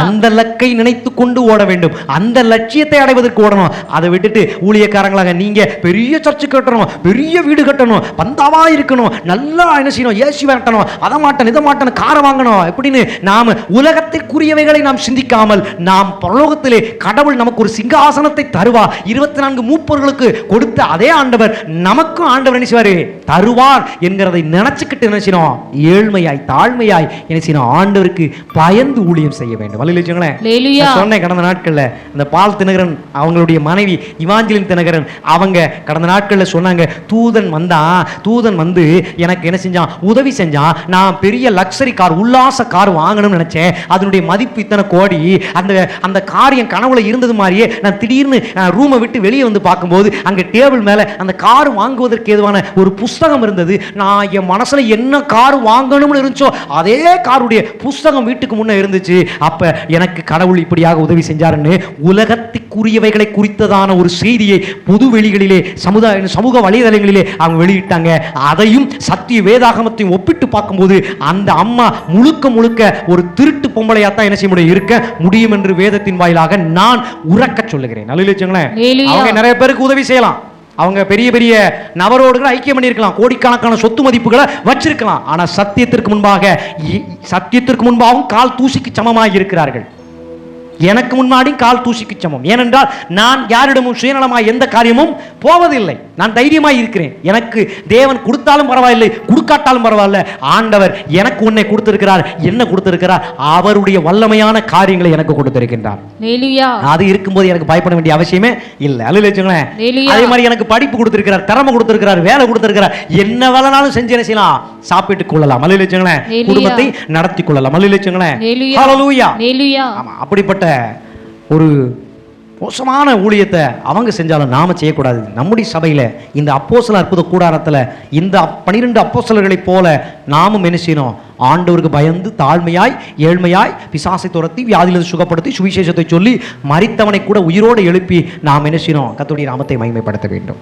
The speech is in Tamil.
அந்த லக்கை நினைத்து கொண்டு ஓட வேண்டும். அந்த லட்சியத்தை அடைவதற்கு ஓடணும். அதை விட்டுட்டு ஊழியக்காரங்களாக நீங்க பெரிய சர்ச்சு கட்டணும் பெரிய வீடு கட்டணும் பந்தாவா இருக்கணும் நல்லா என்ன செய்யணும் ஏசி கட்டணும் அதை மாட்டணும் இதை மாட்டணும் காரை வாங்கணும். எப்படின்னு நாம உலகத்திற்குரியவைகளை நாம் சிந்திக்காமல் நாம் பரலோகத்திலே கடவுள் நமக்கு ஒரு சிங்காசனத்தை தருவா. இருபத்தி நான்கு மூப்பர்களுக்கு கொடுத்த அதே ஆண்டவர் நமக்கும் ஆண்டவர் என்ன செய்வாரு? தருவார் என்கிறதை நினைச்சுக்கிட்டு என்ன செய்யணும்? ஏழ்மையாய் தாழ்மையாய் என்ன செய்யணும்? ஆண்டவருக்கு பயந்து ஊழியம் செய்ய வேண்டும். நான் சொன்னேன் கடந்த நாட்கள்ல அந்த பால் தினகரன் அவங்களுடைய மனைவி இவாஞ்சலின் தினகரன் அவங்க கடந்த நாட்கள்ல சொன்னாங்க தூதன் வந்தான் தூதன் வந்து எனக்கு என்ன செஞ்சான்? உதவி செஞ்சான். நான் பெரிய லக்ஸரி கார் உல்லாச கார் வாங்கணும்னு நினைச்சேன். அதனுடைய மதிப்பு இத்தனை கோடி. அந்த அந்த கார் என் கனவுல இருந்தது மாதிரியே நான் திடீர்னு ரூமை விட்டு வெளியே வந்து பார்க்கும்போது அங்க டேபிள் மேல அந்த கார் வாங்குவதற்கு ஏதுவான ஒரு புஸ்தகம் இருந்தது. நான் என் மனசுல என்ன கார் வாங்கணும்னு இருந்துச்சோ அதே காருடைய புஸ்தகம் வீட்டுக்கு முன்ன இருந்துச்சு. அப்ப எனக்கு கடவுள் இப்படியாக உதவி செஞ்சாருன்னு உலகத்துக்குரியவைகளை குறித்ததான ஒரு செய்தியை பொது வெளிகளிலே சமுதாய சமூக வலைதளங்களிலே அவங்க வெளியிட்டாங்க. அதையும் சத்திய வேதாகமத்தையும் ஒப்பிட்டு பார்க்கும்போது அந்த அம்மா முழுக்க முழுக்க ஒரு திருட்டு பொம்பளையாத்தான் என்ன செய்ய முடியும்? இருக்க முடியும் என்று வேதத்தின் வாயிலாக நான் உறக்க சொல்லுகிறேன். நல்ல. அவங்க நிறைய பேருக்கு உதவி செய்யலாம். அவங்க பெரிய பெரிய நபரோடுகள் ஐக்கியம் பண்ணியிருக்கலாம். கோடிக்கணக்கான சொத்து மதிப்புகளை வச்சிருக்கலாம். ஆனால் சத்தியத்திற்கு முன்பாக சத்தியத்திற்கு முன்பாகவும் கால் தூசிக்கு சமமாக இருக்கிறார்கள். எனக்கு முன்னாடி கால் தூசிக்கு சமம். ஏனென்றால் நான் யாரிடமும் சுயநலமாய் எந்த காரியமும் போவதில்லை. நான் தைரியமாய் இருக்கிறேன். எனக்கு தேவன் கொடுத்தாலும் பரவாயில்லை கொடுக்காட்டாலும் பரவாயில்ல. ஆண்டவர் எனக்கு உன்னை கொடுத்திருக்கிறார் என்ன கொடுத்திருக்கிறார்? அவருடைய வல்லமையான காரியங்களை எனக்கு கொடுத்திருக்கின்றார். அது இருக்கும்போது எனக்கு பயப்பட வேண்டிய அவசியமே இல்லை. அல்ல. அதே மாதிரி எனக்கு படிப்பு கொடுத்திருக்கிறார் திறமை கொடுத்திருக்கிறார் வேலை கொடுத்திருக்கிறார். என்ன வேலைனாலும் செஞ்சு என்ன செய்யலாம்? சாப்பிட்டுக் கொள்ளலாம். அல்ல. குடும்பத்தை நடத்தி கொள்ளலாம். அல்ல வச்சுங்களேன் அப்படிப்பட்ட ஒரு மோசமான ஊழியத்தை அவங்க செஞ்சாலும் நாம செய்யக்கூடாது. நம்முடைய சபையில இந்த அப்போஸ்தல அற்புத கூடாரத்துல இந்த பனிரெண்டு அப்போஸ்தலர்களைப் போல நாமும் என்ன செய்யணும்? ஆண்டவருக்கு பயந்து தாழ்மையாய் ஏழ்மையாய் பிசாசை துரத்தி வியாதியிலிருந்து சுகப்படுத்தி சுவிசேஷத்தை சொல்லி மரித்தவனை கூட உயிரோடு எழுப்பி நாம் என்ன செய்யணும்? கர்த்தருடைய நாமத்தை மகிமைப்படுத்த வேண்டும்.